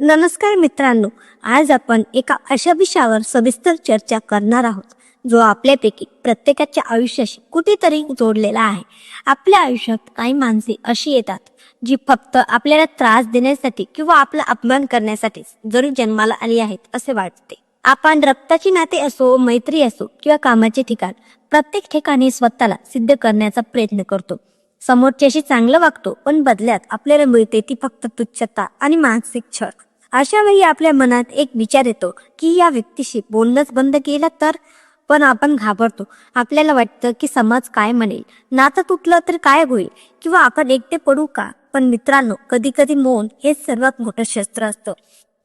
नमस्कार मित्रांनो आज आपण एका अशा विषयावर सविस्तर चर्चा करणार आहोत जो आपल्यापैकी प्रत्येकाच्या आयुष्याशी कुठेतरी जोडलेला आहे. आपल्या आयुष्यात काही माणसे अशी येतात जी फक्त आपल्याला त्रास देण्यासाठी किंवा आपला अपमान करण्यासाठीच जरी जन्माला आली आहेत असे वाटते. आपण रक्ताची नाते असो मैत्री असो किंवा कामाचे ठिकाण प्रत्येक ठिकाणी स्वतःला सिद्ध करण्याचा प्रयत्न करतो. समोरच्याशी चांगलं वागतो पण बदल्यात आपल्याला मिळते ती फक्त तुच्छता आणि मानसिक छळ. अशा वेळी आपल्या मनात एक विचार येतो की या व्यक्तीशी बोलणंच बंद केलं तर? पण आपण घाबरतो. आपल्याला वाटतं की समाज काय म्हणेल? नातं तुटलं तर काय होईल? किंवा आपण एकटे पडू का? पण मित्रांनो कधी कधी मौन हेच सर्वात मोठं शस्त्र असतं.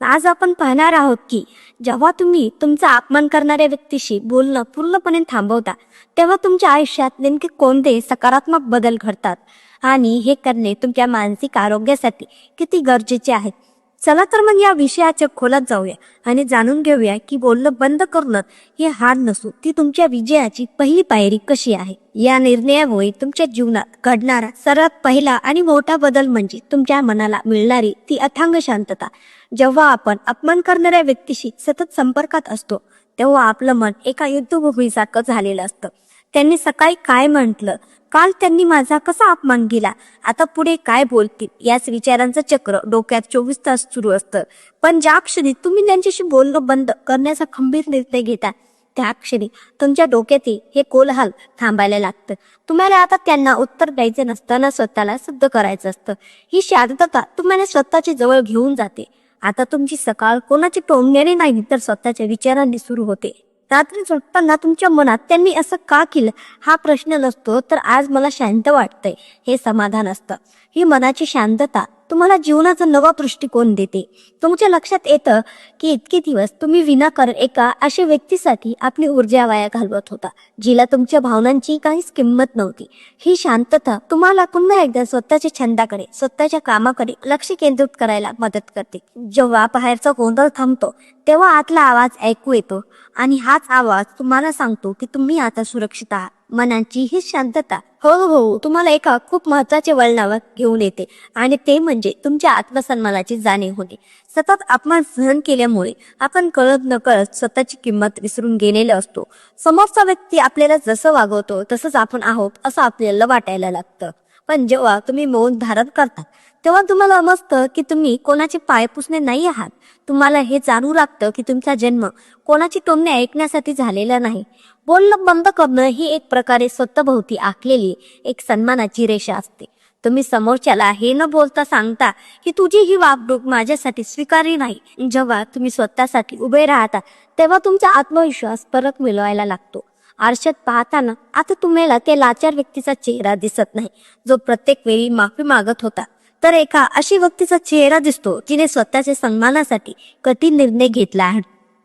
आज आपण पाहणार आहोत की जेव्हा तुम्ही तुमचा अपमान करणाऱ्या व्यक्तीशी बोलणं पूर्णपणे थांबवता तेव्हा तुमच्या आयुष्यात नेमके कोणते सकारात्मक बदल घडतात? आणि हे करणे तुमच्या मानसिक आरोग्यासाठी किती गरजेचे आहे चला तर मग या विषयाच्या खोलात जाऊया आणि जाणून घेऊया की बोलणं बंद करणं हे हार नसून ती तुमच्या विजयाची पहिली पायरी कशी आहे? या निर्णयामुळे तुमच्या जीवनात घडणारा सर्वात पहिला आणि मोठा बदल म्हणजे तुमच्या मनाला मिळणारी ती अथांग शांतता. जेव्हा आपण अपमान करणाऱ्या व्यक्तीशी सतत संपर्कात असतो तेव्हा आपलं मन एका युद्धभूमीसारखं झालेलं असतं. त्यांनी सकाळी काय म्हटलं? काल त्यांनी माझा कसा अपमान केला? आता पुढे काय बोलतील? याच विचारांचं चक्र डोक्यात चोवीस तास सुरू असतं. पण ज्या क्षणी तुम्ही त्यांच्याशी बोलणं बंद करण्याचा खंबीर निर्णय घेता त्या क्षणी तुमच्या डोक्यातील हे कोलहाल थांबायला लागतं. तुम्हाला आता त्यांना उत्तर द्यायचं नसताना स्वतःला सिद्ध करायचं असतं. ही शांतता तुम्हाला स्वतःच्या जवळ घेऊन जाते. आता तुमची सकाळ कोणाची टोमण्याने नाही तर स्वतःच्या विचारांनी सुरू होते. रात्री झोपताना तुमच्या मनात त्यांनी असं का केलं? हा प्रश्न नसतो तर आज मला शांत वाटतंय. हे समाधान असतं. ही मनाची शांतता. तुम्हाला जीवनाचा नवा दृष्टिकोन देते. तुमच्या लक्षात येतं की इतके दिवस तुम्ही विनाकारण एका अशा व्यक्तीसाठी आपली ऊर्जा वाया घालवत होता जिला तुमच्या भावनांची काहीच किंमत नव्हती. ही शांतता तुम्हाला पुन्हा एकदा स्वतःच्या छंदाकडे स्वतःच्या कामाकडे लक्ष केंद्रित करायला मदत करते. जेव्हा बाहेरचा गोंधळ थांबतो तेव्हा आतला आवाज ऐकू येतो आणि हाच आवाज तुम्हाला सांगतो की तुम्ही आता सुरक्षित आहात. मनाची ही शांतता हो, हो हो तुम्हाला एका खूप महत्त्वाच्या वळणावर घेऊन येते. आणि ते म्हणजे तुमच्या आत्मसन्मानाची जाणीव होणे. सतत अपमान सहन केल्यामुळे आपण कळत नकळत स्वतःची किंमत विसरून गेलेलो असतो. समोरचा व्यक्ती आपल्याला जसं वागवतो तसंच आपण आहोत असं आपल्याला वाटायला लागतं. पण जेव्हा तुम्ही मौन धारण करता तेव्हा तुम्हाला समजतं की तुम्ही कोणाचे पाय पुसणे नाही आहात. तुम्हाला हे जाणू लागतं की तुमचा जन्म कोणाची टोमणे ऐकण्यासाठी झालेला नाही. बोलणं बंद करणं ही एक प्रकारे स्वतःभोवती आखलेली एक सन्मानाची रेषा असते. तुम्ही समोरच्याला हे न बोलता सांगता की तुझी ही वागणूक माझ्यासाठी स्वीकारली नाही. जेव्हा तुम्ही स्वतःसाठी उभे राहता तेव्हा तुमचा आत्मविश्वास परत मिळवायला लागतो. आरशात पाहताना आता तुम्हाला त्या लाचार व्यक्तीचा चेहरा दिसत नाही. जो प्रत्येक वेळी माफी मागत होता. तर एका अशी व्यक्तीचा चेहरा दिसतो जिने स्वतःच्या सन्मानासाठी कठीण निर्णय घेतला आहे.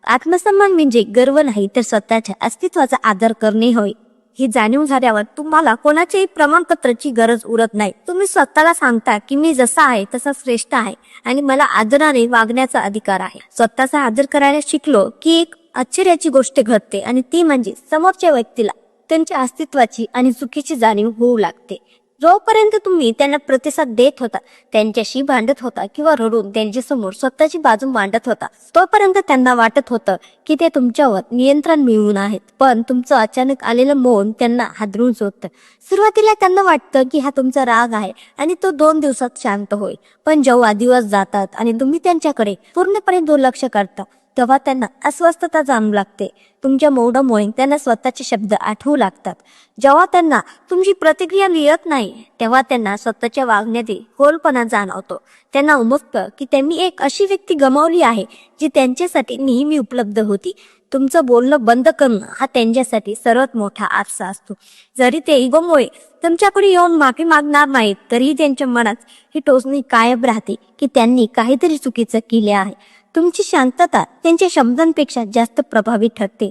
आत्मसन्मान म्हणजे गर्व नाही तर स्वतःच्या अस्तित्वाचा आदर करणे होय. ही जाणीव झाल्यावर तुम्हाला कोणाच्याही प्रमाणपत्राची गरज उरत नाही. तुम्ही स्वतःला सांगता की मी जसा आहे तसा श्रेष्ठ आहे आणि मला आदराने वागण्याचा अधिकार आहे. स्वतःचा आदर करायला शिकलो की एक आश्चर्याची गोष्ट घडते आणि ती म्हणजे समोरच्या व्यक्तीला त्यांच्या अस्तित्वाची आणि चुकीची जाणीव होऊ लागते. जोपर्यंत तुम्ही त्यांना प्रतिसाद देत होता त्यांच्याशी भांडत होता किंवा रडून त्यांच्यासमोर स्वतःची बाजू मांडत होता तोपर्यंत त्यांना वाटत होतं की ते तुमच्यावर नियंत्रण मिळवून आहेत. पण तुमचं अचानक आलेलं मौन त्यांना हादरून सोडतं. सुरुवातीला त्यांना वाटतं की हा तुमचा राग आहे आणि तो दोन दिवसात शांत होईल. पण जेव्हा दिवस जातात आणि तुम्ही त्यांच्याकडे पूर्णपणे दुर्लक्ष करता तेव्हा त्यांना अस्वस्थता जाणू लागते. तुमच्या मोडामुळे त्यांना स्वतःचे शब्द आठवू लागतात. जेव्हा त्यांना तुमची प्रतिक्रिया मिळत नाही तेव्हा त्यांना स्वतःच्या वागण्यातील होलपणा जाणवतो. त्यांना उमगतं की त्यांनी एक अशी व्यक्ती गमावली आहे जी त्यांच्यासाठी नेहमी उपलब्ध होती. तुमचं बोलणं बंद करणं हा त्यांच्यासाठी सर्वात मोठा आरसा असतो. जरी ते इगोमुळे तुमच्याकडे येऊन माफी मागणार नाहीत तरीही त्यांच्या मनात ही टोचणी कायम राहते की त्यांनी काहीतरी चुकीचं केले आहे. तुमची शांतता त्यांच्या शब्दांपेक्षा जास्त प्रभावी ठरते.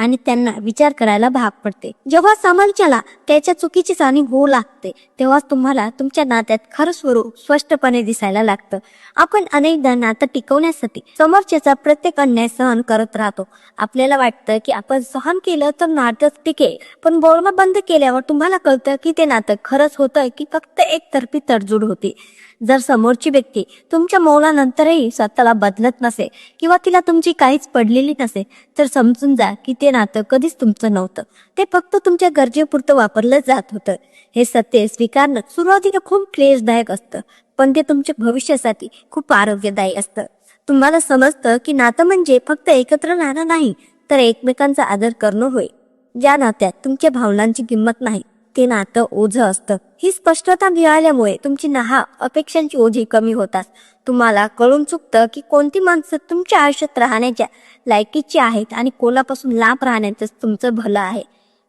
आणि त्यांना विचार करायला भाग पडते. जेव्हा समोरच्याला त्याच्या चुकीची जाणीव होऊ लागते तेव्हा तुम्हाला तुमच्या नात्यात खरं स्वरूप स्पष्टपणे दिसायला लागतं. आपण अनेकदा नातं टिकवण्यासाठी समोरच्याचा प्रत्येक अन्याय सहन करत राहतो. आपल्याला वाटतं की आपण सहन केलं तर नातं टिकेल पण बोलणं बंद केल्यावर तुम्हाला कळतं की ते नातं खरंच होतं की फक्त एकतर्फी तडजोड होती. जर समोरची व्यक्ती तुमच्या मौलानंतरही स्वतःला बदलत नसे किंवा तिला तुमची काहीच पडलेली नसे तर समजून जा की ते नातं कधीच तुमचं नव्हतं. ते फक्त तुमच्या गरजेपुरतं वापरलं जात होतं. हे सत्य स्वीकारणं सुरुवातीला खूप क्लेशदायक असतं. पण ते तुमच्या भविष्यासाठी खूप आरोग्यदायी असतं. तुम्हाला समजतं की नातं म्हणजे फक्त एकत्र राहणं नाही तर एकमेकांचा आदर करणं होय. ज्या नात्यात तुमच्या भावनांची किंमत नाही ते नातं ओझं असतं. ही स्पष्टता मिळाल्यामुळे तुमची नहा अपेक्षांची ओझी कमी होतात. तुम्हाला कळून चुकतं की कोणती माणसं तुमच्या आयुष्यात राहण्याच्या लायकीची आहेत आणि कोणापासून लांब राहण्यातच तुमचं भलं आहे.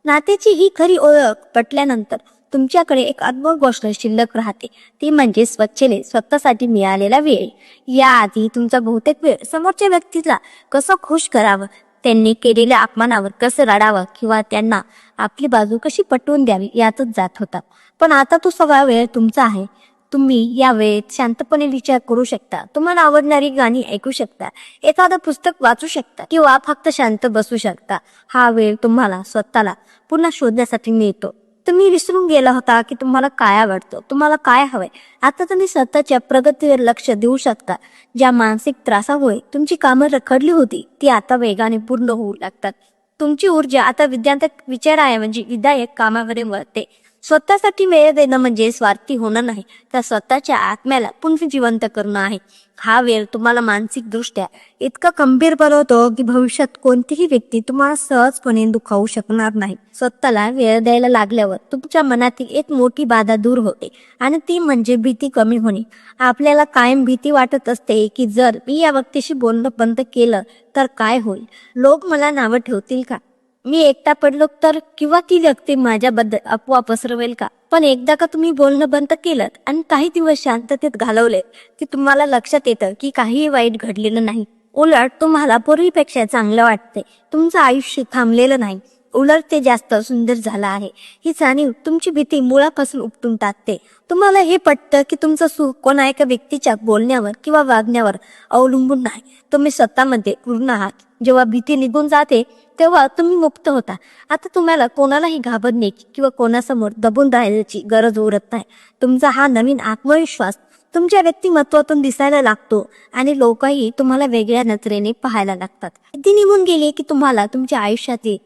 नात्याची ही खरी ओळख पटल्यानंतर तुमच्याकडे एक अद्भुत गोष्ट शिल्लक राहते. ती म्हणजे स्वच्छेने स्वतःसाठी मिळालेला वेळ. याआधी तुमचा बहुतेक वेळ समोरच्या व्यक्तीला कसं खुश करावं त्यांनी केलेल्या अपमानावर कसं रडावं किंवा त्यांना आपली बाजू कशी पटवून द्यावी यातच जात होता. पण आता तो सगळा वेळ तुमचा आहे. तुम्ही या वेळेत शांतपणे विचार करू शकता. तुम्हाला आवडणारी गाणी ऐकू शकता. एखादं पुस्तक वाचू शकता किंवा फक्त शांत बसू शकता. हा वेळ तुम्हाला स्वतःला पुन्हा शोधण्यासाठी मिळतो. तुम्ही विसरून गेला होता की तुम्हाला काय आवडतं. तुम्हाला काय हवंय? आता तुम्ही स्वतःच्या प्रगतीवर लक्ष देऊ शकता. ज्या मानसिक त्रासामुळे तुमची कामं रखडली होती ती आता वेगाने पूर्ण होऊ लागतात. तुमची ऊर्जा आता विद्यार्थ्यात विचार आहे म्हणजे विधायक कामाकडे वळते स्वतःसाठी वेळ देणं म्हणजे स्वार्थी होणं नाही. तर स्वतःच्या आत्म्याला पुन्हा जिवंत करणं आहे. हा वेळ तुम्हाला मानसिक दृष्ट्या इतका गंभीर बनवतो की भविष्यात कोणतीही व्यक्ती तुम्हाला सहजपणे दुखावू शकणार नाही. स्वतःला वेळ द्यायला लागल्यावर तुमच्या मनातील एक मोठी बाधा दूर होते आणि ती म्हणजे भीती कमी होणे. आपल्याला कायम भीती वाटत असते की जर मी या व्यक्तीशी बोलणं बंद केलं तर काय होईल? लोक मला नावं ठेवतील का? मी एकटा पडलो तर किंवा ती व्यक्ती माझ्याबद्दल अफवा पसरवेल का? पण एकदा का तुम्ही बोलणं बंद केलं आणि काही दिवस शांततेत घालवले की तुम्हाला लक्षात येतं की काहीही वाईट घडलेलं नाही. उलट तुम्हाला पूर्वीपेक्षा चांगलं वाटते तुमचं आयुष्य थांबलेलं नाही. उलट ते जास्त सुंदर झालं आहे. ही जाणीव तुमची भीती मुळापासून उपटून टाकते. तुम्हाला हे पटतं की तुमचं सुख कोणा एका व्यक्तीच्या बोलण्यावर किंवा वागण्यावर अवलंबून नाही. तुम्ही स्वतःमध्ये पूर्ण आहात. जेव्हा भीती निघून जाते तेव्हा तुम्ही मुक्त होता. आता तुम्हाला कोणालाही घाबरण्याची किंवा कोणासमोर दबून राहण्याची गरज उरत नाही. तुमचा हा नवीन आत्मविश्वास तुमच्या व्यक्तिमत्वातून दिसायला लागतो आणि लोकही तुम्हाला वेगळ्या नजरेने पाहायला लागतात. ती निघून गेली की तुम्हाला तुमच्या आयुष्यातील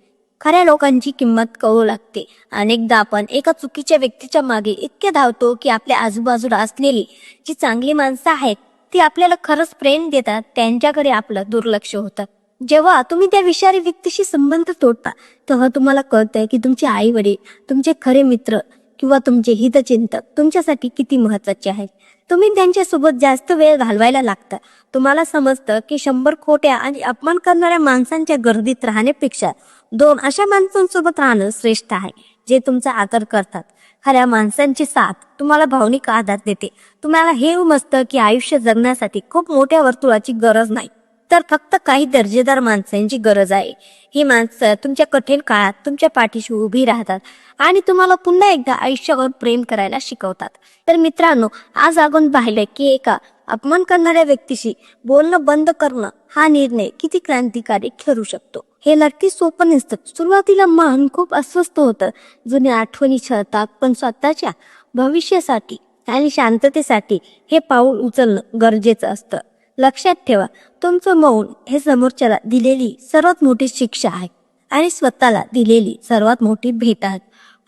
खऱ्या लोकांची किंमत कळू लागते. अनेकदा आपण एका चुकीच्या व्यक्तीच्या मागे इतके धावतो की आपल्या आजूबाजूला असलेली जी चांगली माणसं आहेत ती आपल्याला खरंच प्रेम देतात त्यांच्याकडे आपलं दुर्लक्ष होतं. जेव्हा तुम्ही त्या विषारी व्यक्तीशी संबंध तोडता तेव्हा तुम्हाला कळतंय की तुमचे आई वडील तुमचे खरे मित्र किंवा तुमचे हितचिंतक तुमच्यासाठी किती महत्त्वाचे आहेत. तुम्ही त्यांच्यासोबत जास्त वेळ घालवायला लागता. तुम्हाला समजतं की शंभर खोट्या आणि अपमान करणाऱ्या माणसांच्या गर्दीत राहण्यापेक्षा दोन अशा माणसांसोबत राहणं श्रेष्ठ आहे जे तुमचा आदर करतात. खऱ्या माणसांची साथ तुम्हाला भावनिक आधार देते. तुम्हाला हे उमजतं की आयुष्य जगण्यासाठी खूप मोठ्या वर्तुळाची गरज नाही. तर फक्त काही दर्जेदार माणसांची गरज आहे. ही माणसं तुमच्या कठीण काळात तुमच्या पाठीशी उभी राहतात आणि तुम्हाला पुन्हा एकदा आयुष्यावर प्रेम करायला शिकवतात. तर मित्रांनो आज आपण पाहिलं की एका अपमान करणाऱ्या व्यक्तीशी बोलणं बंद करणं हा निर्णय किती क्रांतिकारी ठरू शकतो. हे नक्की सोपं नसतं. सुरुवातीला मन खूप अस्वस्थ होतं. जुन्या आठवणी छळतात पण स्वतःच्या भविष्यासाठी आणि शांततेसाठी हे पाऊल उचलणं गरजेचं असतं. लक्षात ठेवा तुमचं मौन हे समोरच्याला दिलेली सर्वात मोठी शिक्षा आहे आणि स्वतःला दिलेली सर्वात मोठी भेट आहे.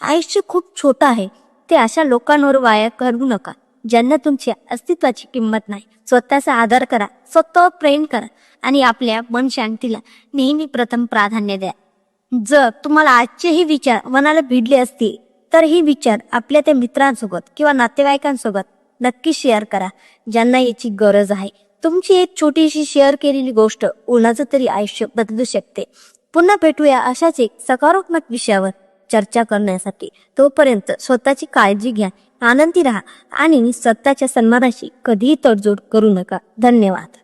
आयुष्य खूप छोटं आहे. ते अशा लोकांवर वाया करू नका ज्यांना तुमच्या अस्तित्वाची किंमत नाही. स्वतःचा आदर करा स्वतःवर प्रेम करा आणि आपल्या मन शांतीला नेहमी प्रथम प्राधान्य द्या. जर तुम्हाला आजचे हे विचार मनाला भिडले असतील तर हे विचार आपल्या त्या मित्रांसोबत किंवा नातेवाईकांसोबत नक्की शेअर करा ज्यांना याची गरज आहे. तुमची एक छोटीशी शेअर केलेली गोष्ट कोणाचं तरी आयुष्य बदलू शकते. पुन्हा भेटूया अशाच एक सकारात्मक विषयावर चर्चा करण्यासाठी. तोपर्यंत स्वतःची काळजी घ्या आनंदी राहा आणि स्वतःच्या सन्मानाशी कधीही तडजोड करू नका. धन्यवाद.